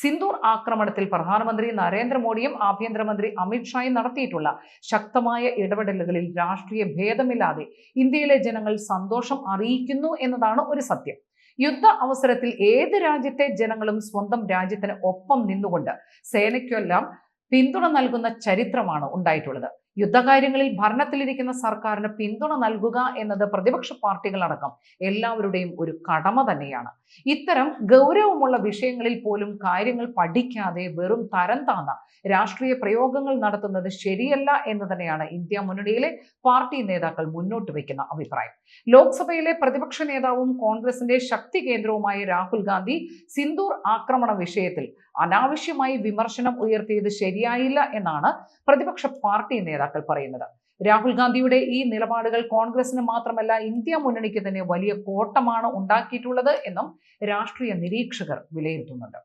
സിന്ദൂർ ആക്രമണത്തിൽ പ്രധാനമന്ത്രി നരേന്ദ്രമോദിയും ആഭ്യന്തരമന്ത്രി അമിത്ഷായും നടത്തിയിട്ടുള്ള ശക്തമായ ഇടപെടലുകളിൽ രാഷ്ട്രീയ ഭേദമില്ലാതെ ഇന്ത്യയിലെ ജനങ്ങൾ സന്തോഷം അറിയിക്കുന്നു എന്നതാണ് ഒരു സത്യം. യുദ്ധ അവസരത്തിൽ ഏത് രാജ്യത്തെ ജനങ്ങളും സ്വന്തം രാജ്യത്തിന് ഒപ്പം നിന്നുകൊണ്ട് സേനയ്ക്കെല്ലാം പിന്തുണ നൽകുന്ന ചരിത്രമാണ് ഉണ്ടായിട്ടുള്ളത്. യുദ്ധകാര്യങ്ങളിൽ ഭരണത്തിലിരിക്കുന്ന സർക്കാരിന് പിന്തുണ നൽകുക എന്നത് പ്രതിപക്ഷ പാർട്ടികളടക്കം എല്ലാവരുടെയും ഒരു കടമ തന്നെയാണ്. ഇത്തരം ഗൗരവമുള്ള വിഷയങ്ങളിൽ പോലും കാര്യങ്ങൾ പഠിക്കാതെ വെറും തരം താന്ന രാഷ്ട്രീയ പ്രയോഗങ്ങൾ നടത്തുന്നത് ശരിയല്ല എന്ന് തന്നെയാണ് ഇന്ത്യ മുന്നണിയിലെ പാർട്ടി നേതാക്കൾ മുന്നോട്ട് വയ്ക്കുന്ന അഭിപ്രായം. ലോക്സഭയിലെ പ്രതിപക്ഷ നേതാവും കോൺഗ്രസിന്റെ ശക്തി കേന്ദ്രവുമായ രാഹുൽ ഗാന്ധി സിന്ദൂർ ആക്രമണ വിഷയത്തിൽ അനാവശ്യമായി വിമർശനം ഉയർത്തിയത് ശരിയായില്ല എന്നാണ് പ്രതിപക്ഷ പാർട്ടി നേതാക്കൾ പറയുന്നത്. രാഹുൽ ഗാന്ധിയുടെ ഈ നിലപാടുകൾ കോൺഗ്രസിന് മാത്രമല്ല ഇന്ത്യ മുന്നണിക്ക് തന്നെ വലിയ കോട്ടമാണ് ഉണ്ടാക്കിയിട്ടുള്ളത് എന്നും രാഷ്ട്രീയ നിരീക്ഷകർ വിലയിരുത്തുന്നുണ്ട്.